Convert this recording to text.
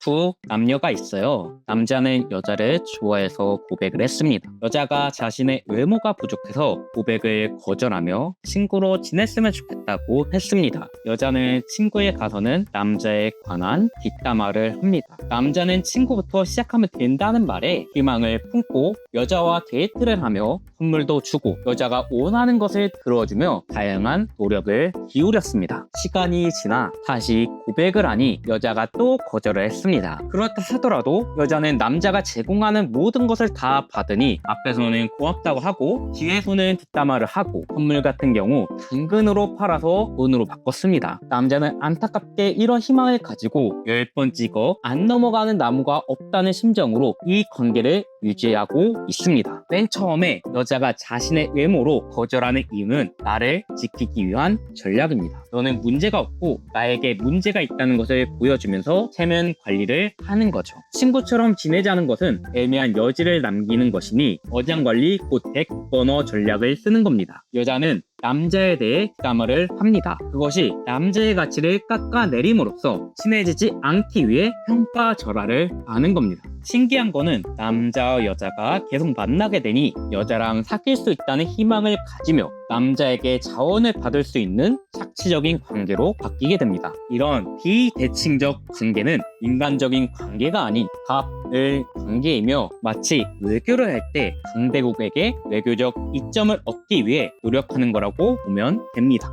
두 남녀가 있어요. 남자는 여자를 좋아해서 고백을 했습니다. 여자가 자신의 외모가 부족해서 고백을 거절하며 친구로 지냈으면 좋겠다고 했습니다. 여자는 친구에 가서는 남자에 관한 뒷담화를 합니다. 남자는 친구부터 시작하면 된다는 말에 희망을 품고 여자와 데이트를 하며 선물도 주고 여자가 원하는 것을 들어주며 다양한 노력을 기울였습니다. 시간이 지나 다시 고백을 하니 여자가 또 거절을 했습니다. 그렇다 하더라도 여자는 남자가 제공하는 모든 것을 다 받으니 앞에서는 고맙다고 하고 뒤에서는 뒷담화를 하고 선물 같은 경우 당근으로 팔아서 돈으로 바꿨습니다. 남자는 안타깝게 이런 희망을 가지고 열 번 찍어 안 넘어가는 나무가 없다는 심정으로 이 관계를 유지하고 있습니다. 맨 처음에 여자 가 자신의 외모로 거절하는 이유는 나를 지키기 위한 전략입니다. 너는 문제가 없고 나에게 문제가 있다는 것을 보여주면서 체면 관리를 하는 거죠. 친구처럼 지내자는 것은 애매한 여지를 남기는 것이니 어장 관리 곧 백번호 전략을 쓰는 겁니다. 여자는 남자에 대해 뒷담화를 합니다. 그것이 남자의 가치를 깎아내림으로써 친해지지 않기 위해 평가 절하를 하는 겁니다. 신기한 거는 남자와 여자가 계속 만나게 되니 여자랑 사귈 수 있다는 희망을 가지며 남자에게 자원을 받을 수 있는 착취적인 관계로 바뀌게 됩니다. 이런 비대칭적 관계는 인간적인 관계가 아닌 갑을 관계이며 마치 외교를 할 때 강대국에게 외교적 이점을 얻기 위해 노력하는 거라고 보면 됩니다.